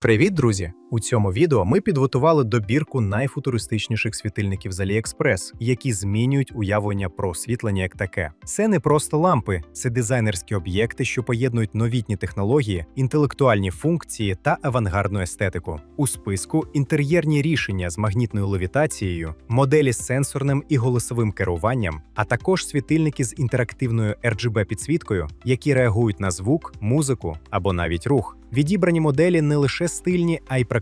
Привіт, друзі! У цьому відео ми підготували добірку найфутуристичніших світильників з AliExpress, які змінюють уявлення про освітлення як таке. Це не просто лампи, це дизайнерські об'єкти, що поєднують новітні технології, інтелектуальні функції та авангардну естетику. У списку інтер'єрні рішення з магнітною левітацією, моделі з сенсорним і голосовим керуванням, а також світильники з інтерактивною RGB підсвіткою, які реагують на звук, музику або навіть рух. Відібрані моделі не лише стильні, а й практичні.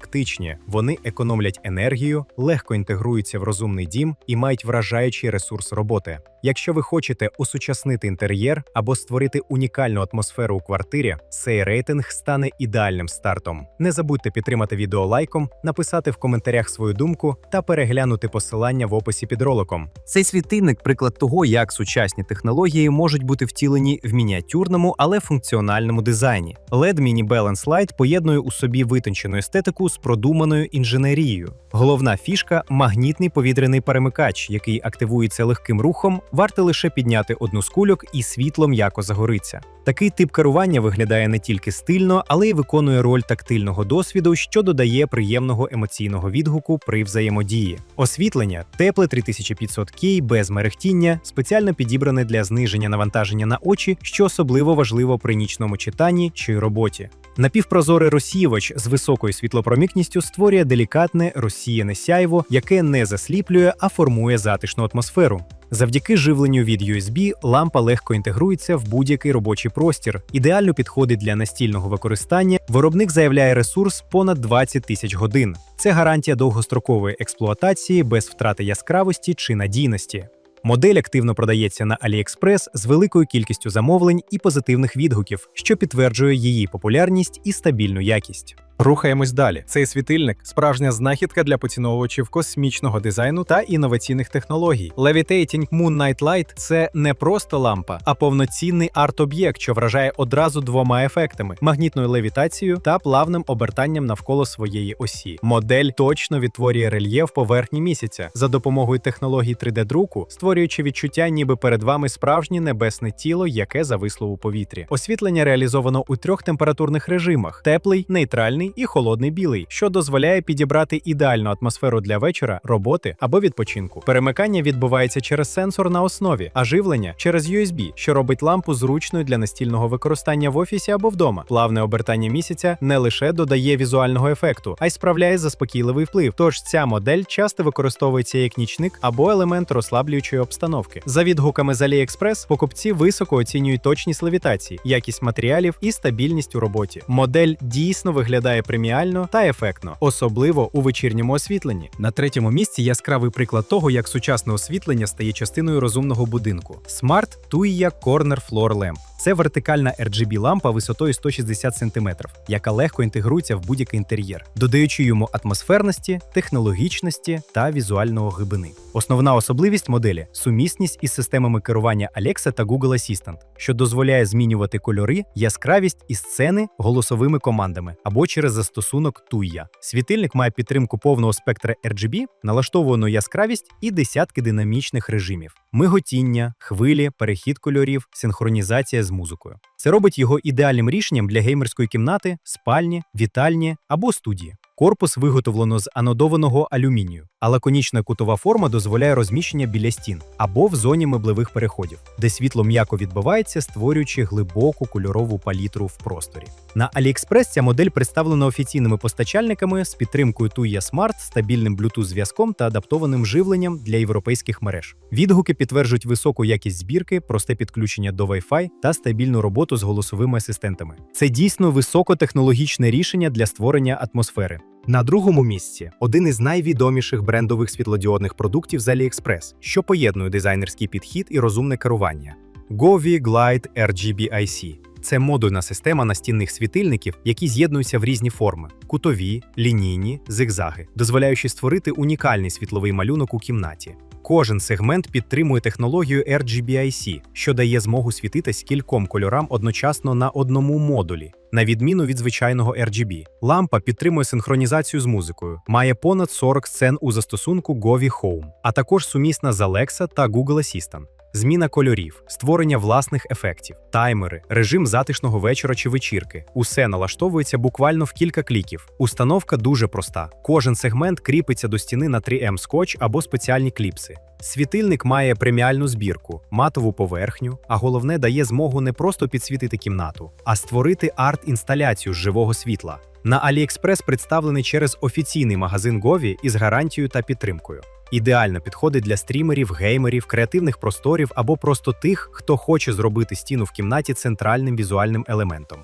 Вони економлять енергію, легко інтегруються в розумний дім і мають вражаючий ресурс роботи. Якщо ви хочете осучаснити інтер'єр або створити унікальну атмосферу у квартирі, цей рейтинг стане ідеальним стартом. Не забудьте підтримати відео лайком, написати в коментарях свою думку та переглянути посилання в описі під роликом. Цей світильник приклад того, як сучасні технології можуть бути втілені в мініатюрному, але функціональному дизайні. LED Mini Balance Light поєднує у собі витончену естетику з продуманою інженерією. Головна фішка магнітний повітряний перемикач, який активується легким рухом. Варто лише підняти одну з кульок, і світло м'яко загориться. Такий тип керування виглядає не тільки стильно, але й виконує роль тактильного досвіду, що додає приємного емоційного відгуку при взаємодії. Освітлення тепле 3500 кей без мерехтіння, спеціально підібране для зниження навантаження на очі, що особливо важливо при нічному читанні чи роботі. Напівпрозорий розсіювач з високою світлопромікністю створює делікатне розсіяне сяйво, яке не засліплює, а формує затишну атмосферу. Завдяки живленню від USB лампа легко інтегрується в будь-який робочий простір, ідеально підходить для настільного використання. Виробник заявляє ресурс понад 20 тисяч годин. Це гарантія довгострокової експлуатації без втрати яскравості чи надійності. Модель активно продається на AliExpress з великою кількістю замовлень і позитивних відгуків, що підтверджує її популярність і стабільну якість. Рухаємось далі. Цей світильник справжня знахідка для поціновувачів космічного дизайну та інноваційних технологій. Levitating Moon Night Light – це не просто лампа, а повноцінний арт-об'єкт, що вражає одразу двома ефектами: магнітною левітацією та плавним обертанням навколо своєї осі. Модель точно відтворює рельєф поверхні місяця за допомогою технологій 3D-друку, створюючи відчуття, ніби перед вами справжнє небесне тіло, яке зависло у повітрі. Освітлення реалізовано у трьох температурних режимах: теплий, нейтральний і холодний білий, що дозволяє підібрати ідеальну атмосферу для вечора, роботи або відпочинку. Перемикання відбувається через сенсор на основі, а живлення через USB, що робить лампу зручною для настільного використання в офісі або вдома. Плавне обертання місяця не лише додає візуального ефекту, а й справляє заспокійливий вплив. Тож ця модель часто використовується як нічник або елемент розслаблюючої обстановки. За відгуками з AliExpress покупці високо оцінюють точність левітації, якість матеріалів і стабільність у роботі. Модель дійсно виглядає преміально та ефектно, особливо у вечірньому освітленні. На третьому місці яскравий приклад того, як сучасне освітлення стає частиною розумного будинку. Smart Tuya Corner Floor Lamp. Це вертикальна RGB лампа висотою 160 см, яка легко інтегрується в будь-який інтер'єр, додаючи йому атмосферності, технологічності та візуального глибини. Основна особливість моделі сумісність із системами керування Alexa та Google Assistant, що дозволяє змінювати кольори, яскравість і сцени голосовими командами або через застосунок Tuya. Світильник має підтримку повного спектра RGB, налаштовану яскравість і десятки динамічних режимів: миготіння, хвилі, перехід кольорів, синхронізація з музикою. Це робить його ідеальним рішенням для геймерської кімнати, спальні, вітальні або студії. Корпус виготовлено з анодованого алюмінію, а лаконічна кутова форма дозволяє розміщення біля стін або в зоні меблевих переходів, де світло м'яко відбивається, створюючи глибоку кольорову палітру в просторі. На AliExpress ця модель представлена офіційними постачальниками з підтримкою Tuya Smart, стабільним Bluetooth зв'язком та адаптованим живленням для європейських мереж. Відгуки підтверджують високу якість збірки, просте підключення до Wi-Fi та стабільну роботу з голосовими асистентами. Це дійсно високотехнологічне рішення для створення атмосфери. На другому місці один із найвідоміших брендових світлодіодних продуктів з AliExpress, що поєднує дизайнерський підхід і розумне керування. Govi Glide RGBIC – це модульна система настінних світильників, які з'єднуються в різні форми: кутові, лінійні, зигзаги, дозволяючи створити унікальний світловий малюнок у кімнаті. Кожен сегмент підтримує технологію RGB-IC, що дає змогу світитись кільком кольорам одночасно на одному модулі, на відміну від звичайного RGB. Лампа підтримує синхронізацію з музикою, має понад 40 сцен у застосунку Govi Home, а також сумісна з Alexa та Google Assistant. Зміна кольорів, створення власних ефектів, таймери, режим затишного вечора чи вечірки. Усе налаштовується буквально в кілька кліків. Установка дуже проста. Кожен сегмент кріпиться до стіни на 3М скотч або спеціальні кліпси. Світильник має преміальну збірку, матову поверхню, а головне дає змогу не просто підсвітити кімнату, а створити арт-інсталяцію з живого світла. На AliExpress представлений через офіційний магазин Govі із гарантією та підтримкою. Ідеально підходить для стрімерів, геймерів, креативних просторів або просто тих, хто хоче зробити стіну в кімнаті центральним візуальним елементом.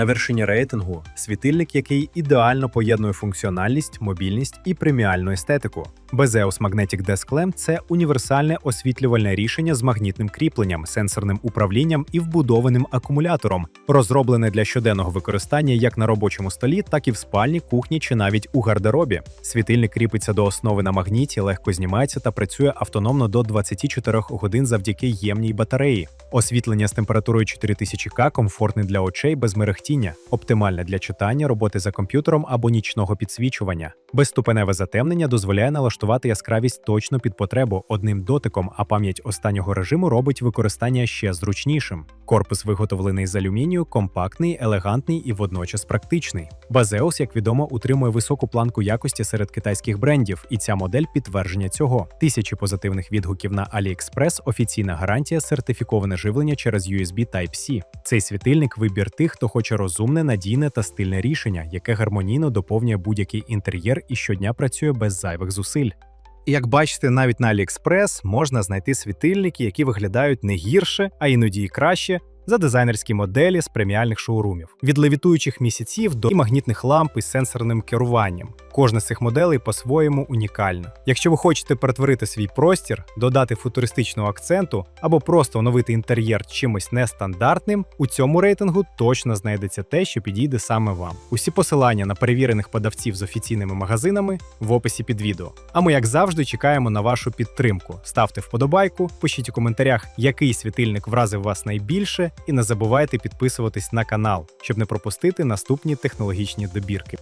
На вершині рейтингу світильник, який ідеально поєднує функціональність, мобільність і преміальну естетику. Bezeus Magnetic Desk Lamp – це універсальне освітлювальне рішення з магнітним кріпленням, сенсорним управлінням і вбудованим акумулятором, розроблене для щоденного використання як на робочому столі, так і в спальні, кухні чи навіть у гардеробі. Світильник кріпиться до основи на магніті, легко знімається та працює автономно до 24 годин завдяки ємній батареї. Освітлення з температурою 4000К комфортне для очей без мерехтіння, оптимальне для читання, роботи за комп'ютером або нічного підсвічування. Безступеневе затемнення дозволяє налаштувати яскравість точно під потребу одним дотиком, а пам'ять останнього режиму робить використання ще зручнішим. Корпус виготовлений з алюмінію, компактний, елегантний і водночас практичний. Базеус, як відомо, утримує високу планку якості серед китайських брендів, і ця модель підтвердження цього. Тисячі позитивних відгуків на AliExpress, офіційна гарантія, сертифіковане живлення через USB Type-C. Цей світильник вибір тих, хто хоче розумне, надійне та стильне рішення, яке гармонійно доповнює будь-який інтер'єр і щодня працює без зайвих зусиль. І Як бачите, навіть на AliExpress можна знайти світильники, які виглядають не гірше, а іноді і краще. За дизайнерські моделі з преміальних шоурумів від левітуючих місяців до магнітних ламп із сенсорним керуванням. Кожна з цих моделей по-своєму унікальна. Якщо ви хочете перетворити свій простір, додати футуристичного акценту або просто оновити інтер'єр чимось нестандартним, у цьому рейтингу точно знайдеться те, що підійде саме вам. Усі посилання на перевірених подавців з офіційними магазинами в описі під відео. А ми, як завжди, чекаємо на вашу підтримку. Ставте вподобайку, пишіть у коментарях, який світильник вразив вас найбільше, і не забувайте підписуватись на канал, щоб не пропустити наступні технологічні добірки.